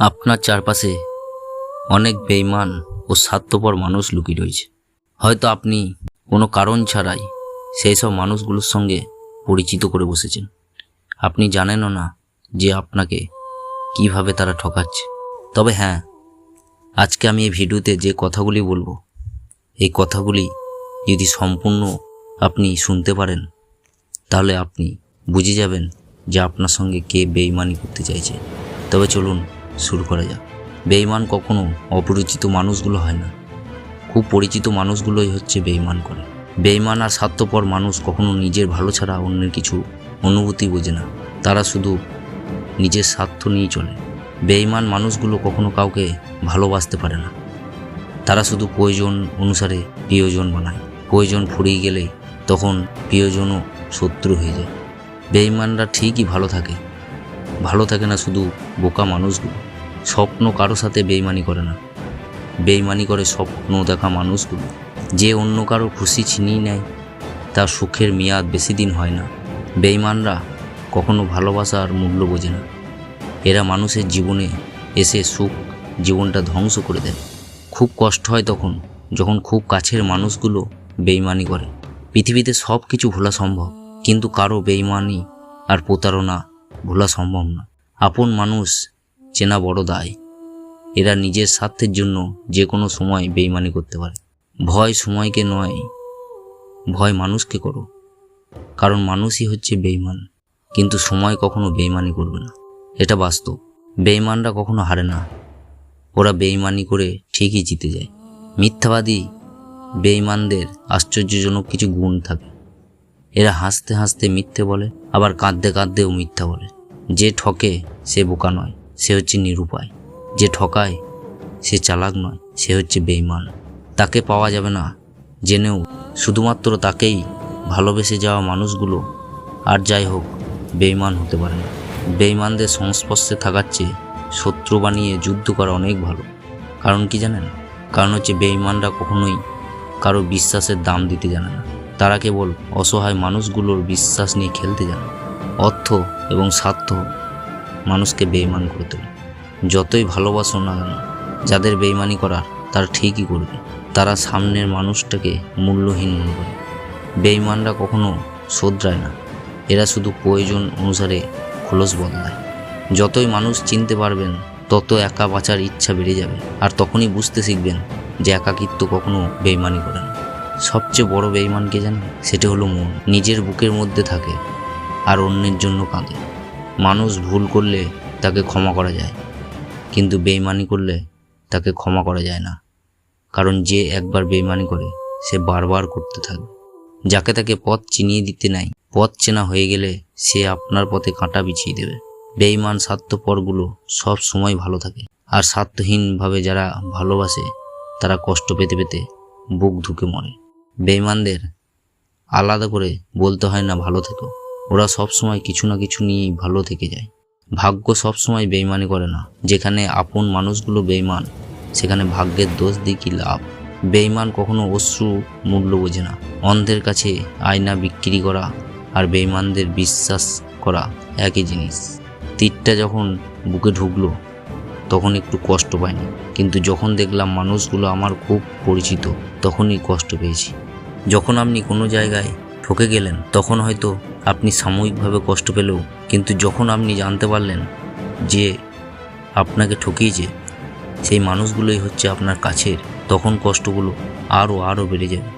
আপনার চারপাশে অনেক বেইমান ও স্বার্থপর মানুষ লুকিয়ে রয়েছে। হয়তো আপনি কোনো কারণ ছাড়াই সেই সব মানুষগুলোর সঙ্গে পরিচিত করে বসেছেন। আপনি জানেনও না যে আপনাকে কীভাবে তারা ঠকাচ্ছে। তবে হ্যাঁ আজকে আমি এই ভিডিওতে যে কথাগুলি বলব, এই কথাগুলি যদি সম্পূর্ণ আপনি শুনতে পারেন, তাহলে আপনি বুঝে যাবেন যে আপনার সঙ্গে কে বেইমানি করতে চাইছে। তবে চলুন শুরু করা যাক। বেইমান কখনো অপরিচিত মানুষগুলো হয় না। খুব পরিচিত মানুষগুলোই হচ্ছে বেইমান করে। বেইমান আর স্বার্থপর মানুষ কখনো নিজের ভালো ছাড়া অন্যের কিছু অনুভূতি বোঝে না। তারা শুধু নিজের স্বার্থ নিয়েই চলে। বেইমান মানুষগুলো কখনো কাউকে ভালোবাসতে পারে না। তারা শুধু প্রয়োজন অনুসারে প্রিয়জন বানায়। প্রয়োজন ফুরিয়ে গেলে তখন প্রিয়জনও শত্রু হয়ে যায়। বেইমানরা ঠিকই ভালো থাকে। ভালো থাকে না শুধু বোকা মানুষগুলো। স্বপ্ন কারও সাথে বেইমানি করে না। বেইমানি করে স্বপ্ন দেখা মানুষগুলো। যে অন্য কারও খুশি ছিনিয়ে নেয়, তার সুখের মেয়াদ বেশি দিন হয় না। বেইমানরা কখনো ভালোবাসার মূল্য বোঝে না। এরা মানুষের জীবনে এসে সুখ জীবনটা ধ্বংস করে দেয়। খুব কষ্ট হয় তখন, যখন খুব কাছের মানুষগুলো বেইমানি করে। পৃথিবীতে সব কিছু ভোলা সম্ভব, কিন্তু কারও বেইমানি আর প্রতারণা ভোলা সম্ভব না। আপন মানুষ চেনা বড় দায়। এরা নিজের স্বার্থের জন্য যে কোনো সময় বেইমানি করতে পারে। ভয় সময়কে নয়, ভয় মানুষকে করো। কারণ মানুষই হচ্ছে বেইমান, কিন্তু সময় কখনো বেইমানি করবে না। এটা বাস্তব। বেইমানরা কখনো হারে না। ওরা বেইমানি করে ঠিকই জিতে যায়। মিথ্যাবাদী বেইমানদের আশ্চর্যজনক কিছু গুণ থাকে। এরা হাসতে হাসতে মিথ্যে বলে, আবার কাঁদতে কাঁদতেও মিথ্যা বলে। যে ঠকে সে বোকা নয়। সে হচ্ছে নিরুপায়। যে ঠকায়, সে চালাক নয়, সে হচ্ছে বেইমান তাকে পাওয়া যাবে না। জেনেও শুধুমাত্র তাকেই ভালোবেসে যাওয়া মানুষগুলো আর যাই হোক বেইমান হতে পারে না। বেইমানদের সংস্পর্শে থাকার চেয়ে শত্রু বানিয়ে যুদ্ধ করা অনেক ভালো। কারণ কি জানেন? কারণ হচ্ছে বেইমানরা কখনোই কারও বিশ্বাসের দাম দিতে জানে না। তারা কেবল অসহায় মানুষগুলোর বিশ্বাস নিয়ে খেলতে জানে। অর্থ এবং স্বার্থ মানুষকে বেইমান করে তোলে। যতই ভালোবাসো না কেন, যাদের বেইমানি করার তারা ঠিকই করবে। তারা সামনের মানুষটাকে মূল্যহীন মনে করে। বেইমানরা কখনো শোধরায় না। এরা শুধু প্রয়োজন অনুসারে খোলস বদলায়। যতই মানুষ চিনতে পারবেন, তত একা বাঁচার ইচ্ছা বেড়ে যাবে। আর তখনই বুঝতে শিখবেন যে একাকিত্ব কখনো বেইমানি করে না। সবচেয়ে বড় বেইমানকে জানেন? সেটা হলো মন। নিজের বুকের মধ্যে থাকে আর অন্যের জন্য কাঁদে। মানুষ ভুল করলে তাকে ক্ষমা করা যায়, কিন্তু বেইমানি করলে তাকে ক্ষমা করা যায় না। কারণ যে একবার বেইমানি করে, সে বারবার করতে থাকবে। যাকে তাকে পথ চিনিয়ে দিতে নাই, পথ চেনা হয়ে গেলে সে আপনার পথে কাঁটা বিছিয়ে দেবে। বেইমান স্বার্থপরগুলো সব সময় ভালো থাকে, আর স্বার্থহীনভাবে যারা ভালোবাসে, তারা কষ্ট পেতে পেতে বুক ধুকে মরে। বেইমানদের আলাদা করে বলতে হয় না, ভালো থেকো। ওরা সব সময় কিছু না কিছু নিয়েই ভালো থেকে যায়। ভাগ্য সব সময় বেইমানি করে না। যেখানে আপন মানুষগুলো বেইমান, সেখানে ভাগ্যের দোষ দিয়ে কি লাভ। বেইমান কখনো অশ্রু মূল্য বোঝে না। অন্ধের কাছে আয়না বিক্রি করা আর বেইমানদের বিশ্বাস করা একই জিনিস। তীরটা যখন বুকে ঢুকলো, তখন একটু কষ্ট পাইনি। কিন্তু যখন দেখলাম মানুষগুলো আমার খুব পরিচিত, তখনই কষ্ট পেয়েছি। যখন আপনি কোনো জায়গায় ঠকে গেলেন, তখন হয়তো আপনি সাময়িকভাবে কষ্ট পেলেও, কিন্তু যখন আপনি জানতে পারলেন যে আপনাকে ঠকিয়েছে, সেই মানুষগুলোই হচ্ছে আপনার কাছের, তখন কষ্টগুলো আরও আরও বেড়ে যাবে।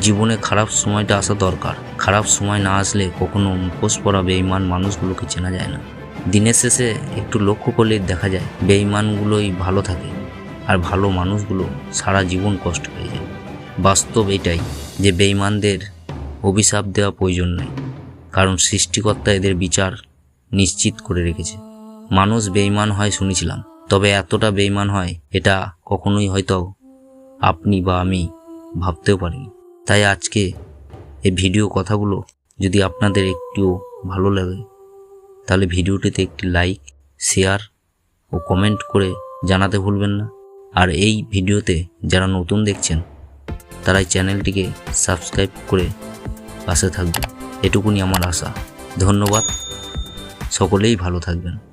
জীবনে খারাপ সময়টা আসা দরকার। খারাপ সময় না আসলে কখনো মুখোশ পরা বেইমান মানুষগুলোকে চেনা যায় না। দিনের শেষে একটু লক্ষ্য করলে দেখা যায় বেইমানগুলোই ভালো থাকে আর ভালো মানুষগুলো সারা জীবন কষ্ট পেয়ে যায়। বাস্তব এটাই যে বেইমানদের অভিশাপ দেওয়া প্রয়োজন নেই, কারণ সৃষ্টিকর্তা এদের বিচার নিশ্চিত করে রেখেছে। মানুষ বেইমান হয় শুনেছিলাম, তবে এতটা বেইমান হয় এটা কখনোই হয়তো আপনি বা আমি ভাবতেও পারিনি। তাই আজকে এই ভিডিও কথাগুলো যদি আপনাদের একটুও ভালো লাগে, তাহলে ভিডিওটিতে একটি লাইক, শেয়ার ও কমেন্ট করে জানাতে ভুলবেন না। আর এই ভিডিওতে যারা নতুন দেখছেন, তারা এই চ্যানেলটিকে সাবস্ক্রাইব করে পাশে থাকবেন এটুকুনি আমার আশা। ধন্যবাদ। সকলেই ভালো থাকবেন।